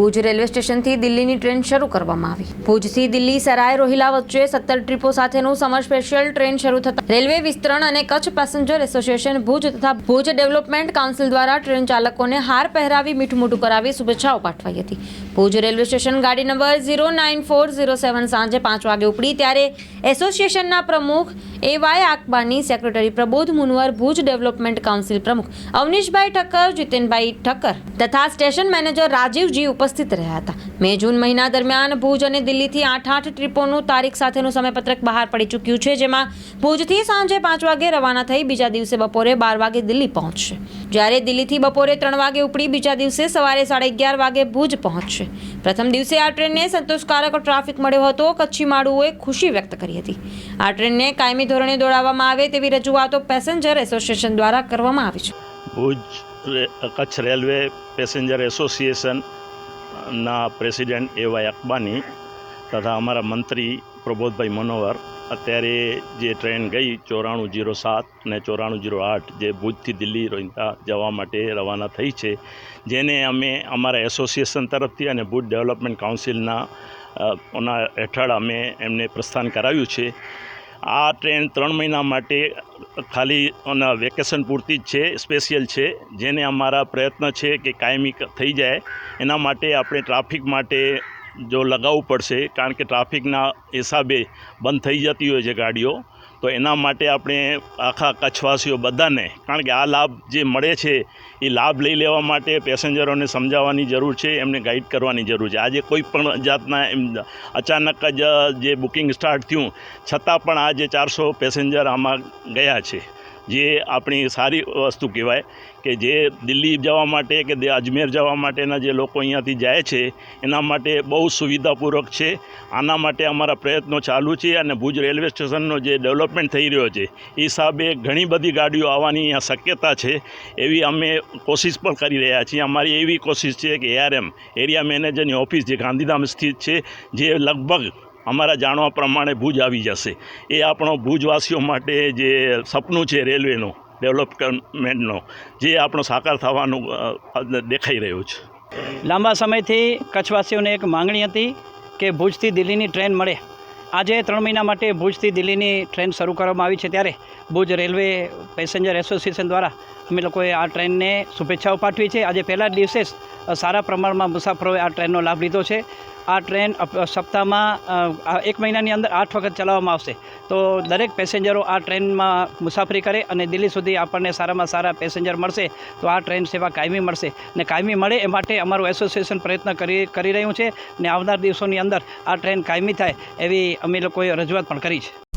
Bhuj railway સ્ટેશનથી દિલ્હીની train શરૂ કરવામાં આવી. ભુજથી દિલ્હી સરાય રોહિલા વચ્ચે સત્તર ટ્રીપો સાથેનું સમર સ્પેશિયલ ટ્રેન શરૂ થતા રેલવે વિસ્તરણ અને કચ્છ પેસેન્જર એસોસિએશન ભુજ તથા ભુજ ડેવલપમેન્ટ કાઉન્સિલ દ્વારા ટ્રેન ચાલકોને હાર પહેરાવી મીઠું કરાવી શુભેચ્છાઓ પાઠવાઈ હતી. ભુજ રેલવે સ્ટેશન ગાડી number zero nine four zero seven સાંજે પાંચ વાગે ઉપડી ત્યારે એસોસિએશનના પ્રમુખ A Y Akbani, secretary Prabodh Munvar, Bhuj development council પ્રમુખ અવનીશભાઈ ઠક્કર, જીતેનભાઈ ઠક્કર તથા સ્ટેશન મેનેજર રાજીવજી ઉપસ્થિત રહ્યા હતા. મે જૂન મહિના દરમિયાન ભુજ અને દિલ્હીથી આઠ આઠ ટ્રીપોનું તારીખ સાથેનું સમયપત્રક બહાર પડી ચૂક્યું છે, જેમાં ભુજથી સાંજે પાંચ વાગે રવાના થઈ બીજા દિવસે બપોરે બાર વાગે દિલ્હી પહોંચશે. જ્યારે દિલ્હીથી બપોરે ત્રણ વાગે ઉપડી બીજા દિવસે સવારે સાડા અગિયાર વાગે ભુજ પહોંચશે. પ્રથમ દિવસે આ ટ્રેનને સંતોષકારક ટ્રાફિક મળ્યો હતો કચ્છી માળુઓએ ખુશી વ્યક્ત કરી હતી. આ ટ્રેનને કાયમી ધોરણે દોડાવવામાં આવે તેવી રજૂઆતો પેસેન્જર એસોસિએશન દ્વારા કરવામાં આવી છે. ભુજ કચ્છ રેલવે પેસેન્જર એસોસિએશનના પ્રેસિડેન્ટ એ વાય અકબાની તથા અમારા મંત્રી પ્રબોધભાઈ મનોહર અત્યારે જે ટ્રેન ગઈ ચોરાણું જીરો સાત ને ચોરાણું જીરો આઠ જે ભુજથી દિલ્હી રોહિંતા જવા માટે રવાના થઈ છે, જેને અમે અમારા એસોસિએશન તરફથી અને ભુજ ડેવલપમેન્ટ કાઉન્સિલના ઓના હેઠળ અમે એમને પ્રસ્થાન કરાવ્યું છે. આ ટ્રેન ત્રણ મહિના માટે ખાલી વેકેશન પૂરતી જ છે, સ્પેશિયલ છે, જેને અમારા પ્રયત્ન છે કે કાયમી થઈ જાય. એના માટે આપણે ટ્રાફિક માટે જો લગાવવું પડશે, કારણ કે ટ્રાફિકના હિસાબે બંધ થઈ જતી હોય છે ગાડીઓ. તો એના માટે આપણે આખા કચ્છવાસીઓ બધાને, કારણ કે આ લાભ જે મળે છે, એ લાભ લઈ લેવા માટે પેસેન્જરોને સમજાવવાની જરૂર છે, એમને ગાઈડ કરવાની જરૂર છે. આજે કોઈ પણ જાતના અચાનક જ જે બુકિંગ સ્ટાર્ટ થયું, છતાં પણ આજે ચારસો પેસેન્જર આમાં ગયા છે. જે આપણી સારી વસ્તુ કહેવાય કે જે દિલ્હી જવા માટે કે અજમેર જવા માટેના જે લોકો અહીંયાથી જાય છે, એના માટે બહુ સુવિધાપૂર્વક છે. આના માટે અમારા પ્રયત્નો ચાલુ છે અને ભુજ રેલવે સ્ટેશનનો જે ડેવલપમેન્ટ થઈ રહ્યો છે, એ હિસાબે ઘણી બધી ગાડીઓ આવવાની અહીંયા શક્યતા છે. એવી અમે કોશિશ પણ કરી રહ્યા છીએ. અમારી એવી કોશિશ છે કે એઆરએમ એરિયા મેનેજરની ઓફિસ જે ગાંધીધામ સ્થિત છે, જે લગભગ અમારા જાણવા પ્રમાણે ભુજ આવી જશે. એ આપણો ભુજવાસીઓ માટે જે સપનું છે રેલવેનું, ડેવલપમેન્ટનો, જે આપણો સાકાર થવાનું દેખાઈ રહ્યું છે. લાંબા સમયથી કચ્છવાસીઓને એક માંગણી હતી કે ભુજથી દિલ્હીની ટ્રેન મળે. આજે ત્રણ મહિના માટે ભુજથી દિલ્હીની ટ્રેન શરૂ કરવામાં આવી છે ત્યારે ભુજ રેલવે પેસેન્જર એસોસિએશન દ્વારા અમે લોકોએ આ ટ્રેનને શુભેચ્છાઓ પાઠવી છે. આજે પહેલા જ દિવસે જ સારા પ્રમાણમાં મુસાફરોએ આ ટ્રેનનો લાભ લીધો છે. આ ટ્રેન સપ્તાહમાં એક મહિનાની અંદર આઠ વખત ચલાવવામાં આવશે. તો દરેક પેસેન્જરો આ ટ્રેનમાં મુસાફરી કરે અને દિલ્હી સુધી આપણને સારામાં સારા પેસેન્જર મળશે, તો આ ટ્રેન સેવા કાયમી મળશે. ને કાયમી મળે એ માટે અમારું એસોસિએશન પ્રયત્ન કરી કરી રહ્યું છે ને આવનાર દિવસોની અંદર આ ટ્રેન કાયમી થાય એવી અમે લોકોએ રજૂઆત પણ કરી છે.